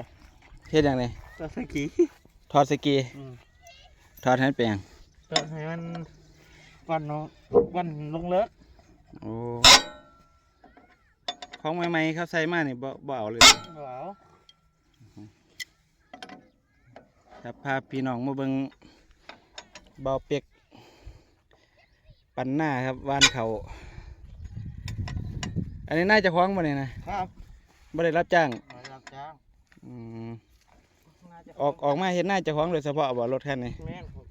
เลยเฮ็ดหยังไงตัวสกีถอดสกีอืมถอดให้มันเป็นหยังตัวให้มันวันเนาะวันลงเลิกโอ้ของใหม่ๆเขาใส่มานี่บ่บ่เอาเลยว้าวครับพาพี่น้องมาเบิ่งเบาเป็กปันหน้าครับวานเขาอันนี้น่าจะคล้องมาเนี่ยนะครับบ่ได้รับจ้างมารับจ้าง อืมน่าจะออกออกมาเห็นหน้าเจะคล้าของโดยเฉพาะบ่รถคันนี้แม่นครับ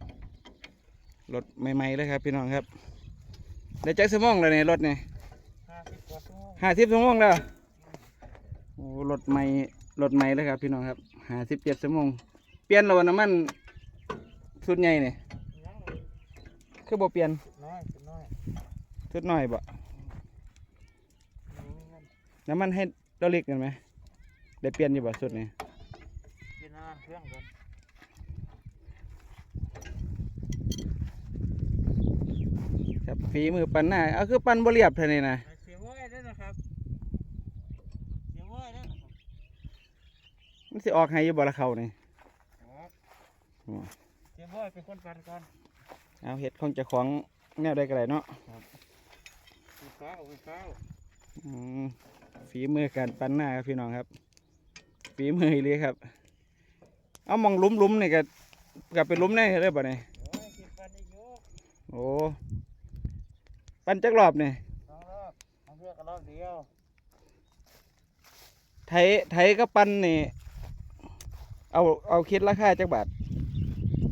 รถใหม่ๆเลยครับพี่น้องครับได้จักสมองเลยเนี่ยรถเนี่ยห้าสิบกว่าชั่วโมงห้าสิบสมองแล้วโอ้รถใหม่รถใหม่เลยครับพี่น้องครับห้าสิบเจ็ดสมองเปลี่ยนแล้วน้ำมันสุดใหญ่เนี่ยยังเลยคือบ่เปลี่ยนน้อยน้อยสุดน้อยบ่ยังมีเงินน้ำมันให้เราเล็กกันไหม ได้เปลี่ยนอยู่บ่สุดนี่เป็นอาหารเครื่องกันครับฝีมือปั่นหน้าเอาคือปั่นบ่เรียบเท่านี้นะเสียว้อยได้นะครับเสียว้อยได้นะครับมันสิออกให้อยู่บ่ละเขานี่ครับอ๋อเสียว้อยเป็นคนปันก่อนเอาเห็ดของเจ้าของแนวใดก็ได้เนาะมีข้าวมีข้าวอืมฝีมือการปั่นหน้าครับพี่น้องครับ ฝีมืออีเลยครับ เอามองหลุมหลุมๆนี่ก็กลับเป็นหลุมได้เลยบ่เนี่ยโอ้ยกินปันได้เยอะโอ้ปั่นจักรอบนี่สองรอบเอาเพื่อกันรอบเดียวไถไถก็ปั่นนี่ เอาเอาคิดราคาจักบาท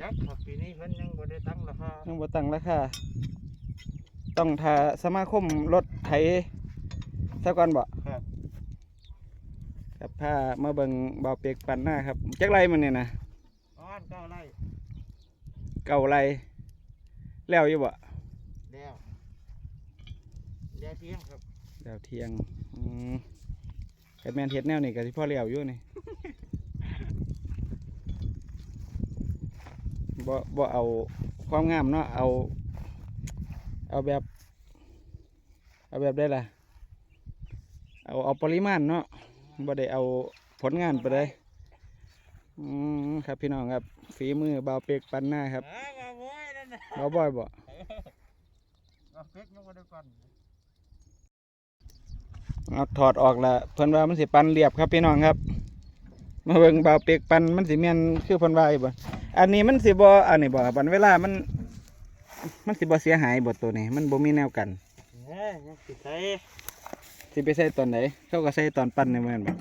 ยักษ์ครับปีนี้เพิ่นยังบ่ได้ตั้งราคาต้องบ่ตั้งราคาต้องทาสมาคมรถไถซะก่อนบ่ ครับครับพามาเบิ่งเบาเปียกปั่นหน้าครับจักไรมันเนี่ยนะประมาณเก้าไร่เก่าไรแล้วอยู่บ่เดียวเดียวเที่ยงครับแล้วเที่ยงอืมกัแมนเฮ็ดแนวนี่ก็สิพ่อแล้วอยู่นี่บ่บ่เอาความงามเนาะเอา เอาแบบ เอาแบบได้ล่ะ เอาเอาปริมาณเนาะ บ่ได้เอาผลงานไปเลยอืมครับพี่น้องครับ ฝีมือเบาเปียกปันหน้าครับอ่ามาโว้ยบ่เบาบ่อยบ่เอาเพ็กยังบ่ได้ก่อนเอาถอดออกละเพิ่นว่ามันสิปันเรียบครับพี่น้องครับ มาเบิ่งเบาเปียกปันมันสิแม่นคือเพิ่นว่าอีบ่อันนี้มันสิบ่อันนี้บ่บัดเวลามัน มันสิบ่เสียหายบ่ตัวนี้ มันบ่มีแนวกันเอ้ยยังสิใส่ สิไปใส่ตอนไหนเขาก็ใส่ตอนปั้นในแม่นบ่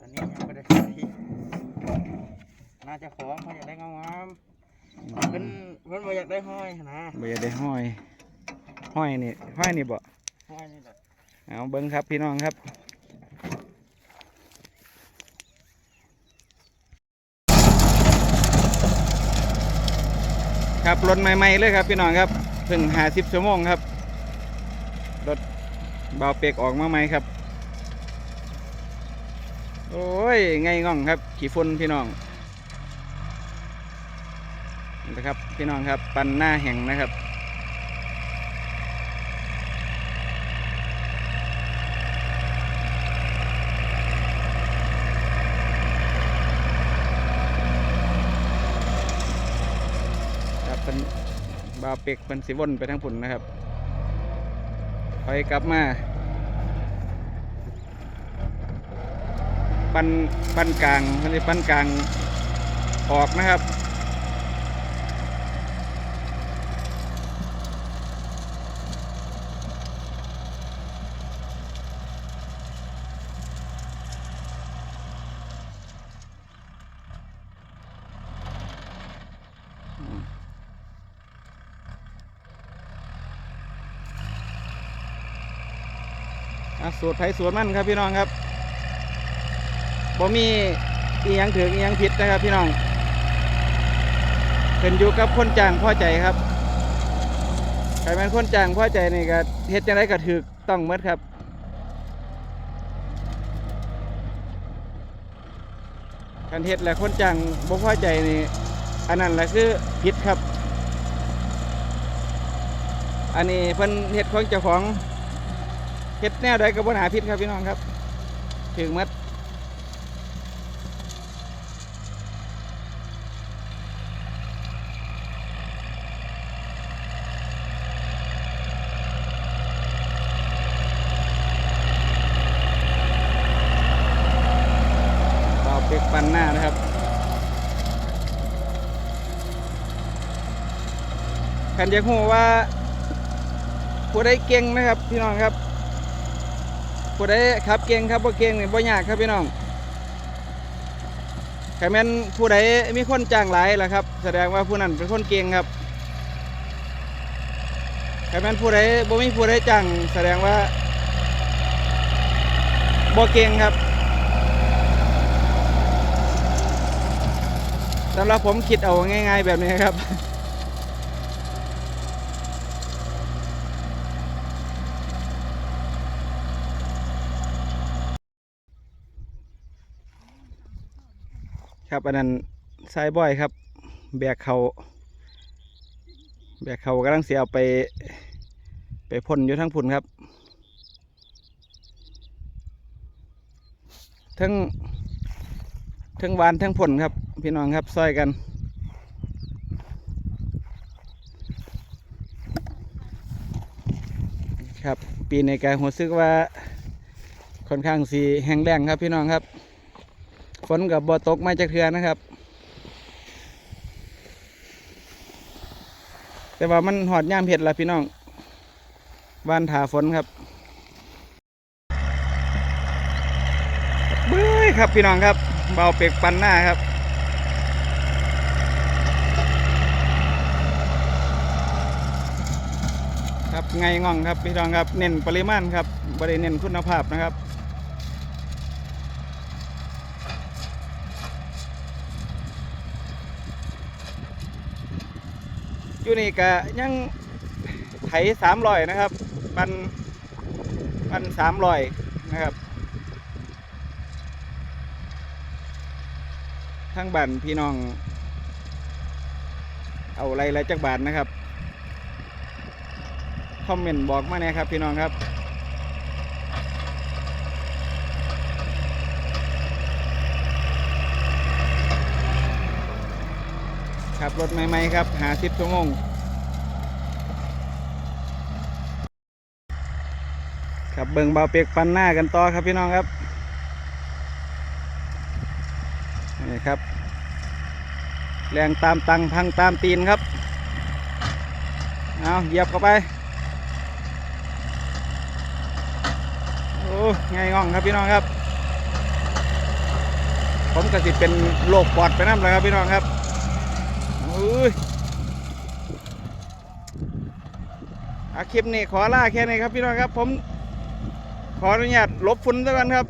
อันนี้ยังบ่ได้ใส่น่าจะของเขาอยากได้งามๆเพิ่นเพิ่นบ่อยากได้ห้อยนะบ่อยากได้ห้อย ห้อยนี่ห้อยนี่บ่ห้อยนี่แหละเอาเบิ่งครับพี่น้องครับครับรถใหม่ๆเลยครับพี่น้องครับเพิ่งหาสิบชั่วโมงครับรถ เบาเปกออกมาใหมครับ โอ้ยไงง่องครับ ขี่ฝุ่นพี่น้องนะครับพี่น้องครับ ปันหน้าแห่งนะครับครับเป็นบาเป็กเป็นสิวนไปทั้งผุนนะครับ คอยกลับมา ปันปันกลางมันจะปันกลางออกนะครับ สูตรไผ่สูตรมันครับพี่น้องครับบ่มีอียังถืออียังผิดนะครับพี่น้องขึ้นอยู่กับคนจ้างพ่อใจครับใครเป็นคนจ้างพ่อใจนี่ก็เฮ็ดจังไดก็ถูกต้องหมดครับการเฮ็ดและคนจ้างบ่พ่อใจนี่อันนั้นแหละคือผิดครับ อันนี้เพิ่นเฮ็ดของเจ้าของ เห็ดแนวใดกับบนหาพิษครับพี่น้องครับ ถึงมัดเปีกปันหน้านะครับแผ่นยากหูว่าผู้ได้เก่งนะครับพี่น้องครับ ผู้ใดขับเก่งครับบ่เก่งนี่บ่ยากครับพี่น้องแค่แม่นผู้ใดมีคนจ้างหลายล่ะครับ แสดงว่าผู้นั้นเป็นคนเก่งครับแค่แม่นผู้ใดบ่มีผู้ใดจ้างแสดงว่าบ่เก่งครับสำหรับผมคิดเอาง่าย ๆ แบบนี้ครับ ครับอันนั้นไซบอยครับ แบกเขาแบกเขากำลังเสียเอาไป ไปพ่นอยู่ทั้งพุ่นครับ ทั้งทั้งวานทั้งพ่นครับ พี่น้องครับซอยกันครับปีในการหัวซึกว่าค่อนข้างสีแห้งแรงครับพี่น้องครับ ฝนกับบ่ตกมาจากเทือนะครับ แต่ว่ามันหอดย่ามเผ็ดละพี่น้องบ้านถาฝนครับเบ้ยครับพี่น้องครับเบาเปียกปันหน้าครับครับไงง่องครับพี่น้องครับเน้นปริมาณครับบริเน้นคุณภาพนะครับ อยู่นี่ก็ยังไถสามรอยนะครับ ปันปันสามรอยนะครับทั้งบ้านพี่น้อง เอาอะไรไรจักบาทนะครับ คอมเมนต์บอกมาแน่ครับพี่น้องครับ ขับรถใหม่ๆครับหาสิบชั่วโมงครับเบิ่งเบาเปียกปันหน้ากันต่อครับพี่น้องครับนี่ครับ แรงตามตังพังตามตีนครับ เอาเหยียบเข้าไป โอ้ง่ายง่องครับพี่น้องครับ ผมก็สิเป็นโรคปอดไปน้ำเลยครับพี่น้องครับ อ้ยอาคลิปนี้ขอล่าแค่นี้ครับพี่น้องครับ ผม ขออนุญาตลบฝุ่นด้วยกันครับ